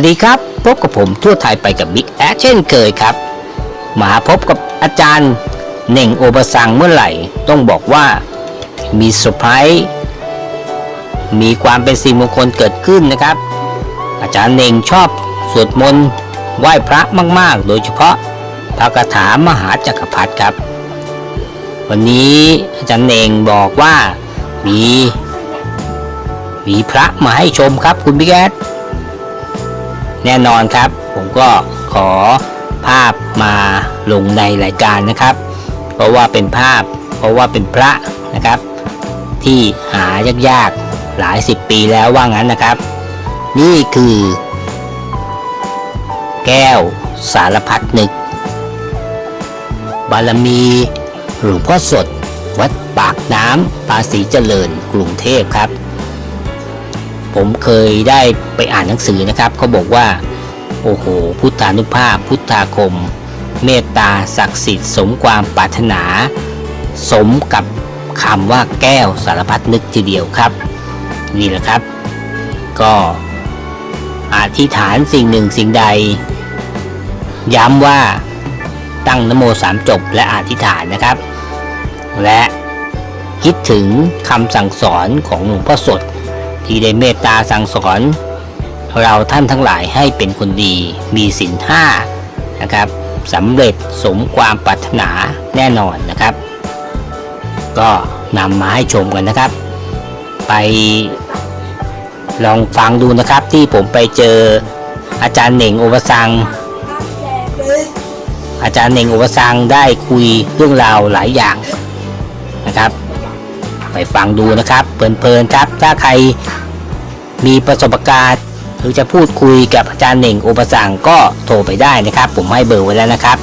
สวัสดีครับ พบกับผมทั่วไทยไปกับบิ๊กแอเช่นเคยครับ มาพบกับอาจารย์เน่งโอปสังเมื่อไหร่ ต้องบอกว่ามีเซอร์ไพรส์มีความเป็นสิริมงคลเกิดขึ้นนะครับ อาจารย์เน่งชอบสวดมนต์ไหว้พระมาก ๆ โดยเฉพาะพระคาถามหาจักรพรรดิครับ วันนี้อาจารย์เน่งบอกว่ามี มีพระมาให้ชมครับคุณบิ๊กแอด แน่นอนครับ ผมก็ขอภาพมาลงในรายการนะครับ เพราะว่าเป็นภาพ เพราะว่าเป็นพระนะครับ ที่หายากๆหลายสิบปีแล้วว่างั้นนะครับ นี่คือ แก้วสารพัดนึก บารมีหลวงพ่อสด วัดปากน้ำภาษีเจริญกรุงเทพครับ ผมเคยได้ไปอ่านหนังสือนะครับเขาบอกว่า โอ้โห พุทธานุภาพ พุทธาคม เมตตาศักดิ์สิทธิ์สมความปรารถนา สมกับคำว่าแก้วสารพัดนึกทีเดียวครับ นี่แหละครับ ก็อธิษฐานสิ่งหนึ่งสิ่งใด ย้ำว่าตั้งนโมสามจบและอธิษฐานนะครับ และคิดถึงคำสั่งสอนของหลวงพ่อสด ที่ได้เมตตาสั่งสอน เราท่านทั้งหลายให้เป็นคนดี มีศีลห้านะครับสำเร็จสมความปรารถนาแน่นอนนะครับ ก็นำมาให้ชมกันนะครับ ไปลองฟังดูนะครับที่ผมไปเจออาจารย์เหน่งโอวสัง อาจารย์เหน่งโอวสังได้คุยเรื่องราวหลายอย่างนะครับ ไปฟังดูนะครับเพลินๆครับ ถ้าใครมีประสบการณ์หรือจะพูดคุยกับอาจารย์เหน่งอุปสังก็โทรไปได้นะครับ ผมให้เบอร์ไว้แล้วนะครับ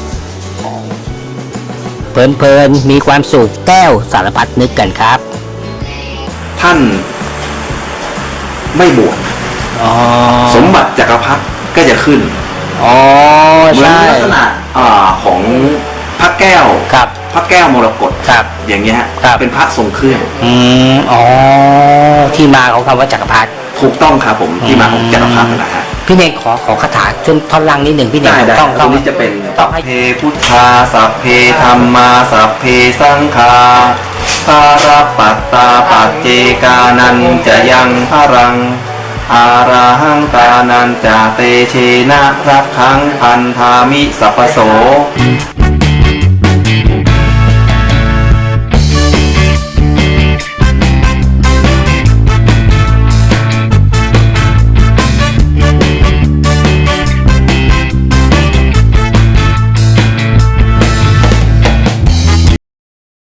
เพลินๆมีความสุขแก้วสารพัดนึกกันครับ ท่านไม่บวชอ๋อสมบัติจักรพรรดิก็จะขึ้น อ๋อ เหมือนใช่ลักษณะอ่าของ พระแก้วครับ พระแก้วมรกตครับ อย่างเงี้ยฮะครับ เป็นพระทรงเครื่อง อืมอ๋อที่มาของคำว่าจักรพรรดิ ถูกต้องครับผมที่มาของอืมจักรพรรดินะฮะพี่เน่งขอขอคาถาช่วงท่อนล่างนิดหนึ่งพี่เน่งได้ได้ต้องตต้รองงนี้จะเป็นต้องให้ เพพุทธาสัพเพธรรมาสัพเพสังฆาตาราปัตตาปัจเจกานันจะยังพรัง อาราหังตานันจะเตเชนะรักขังพันธามิสัพพโส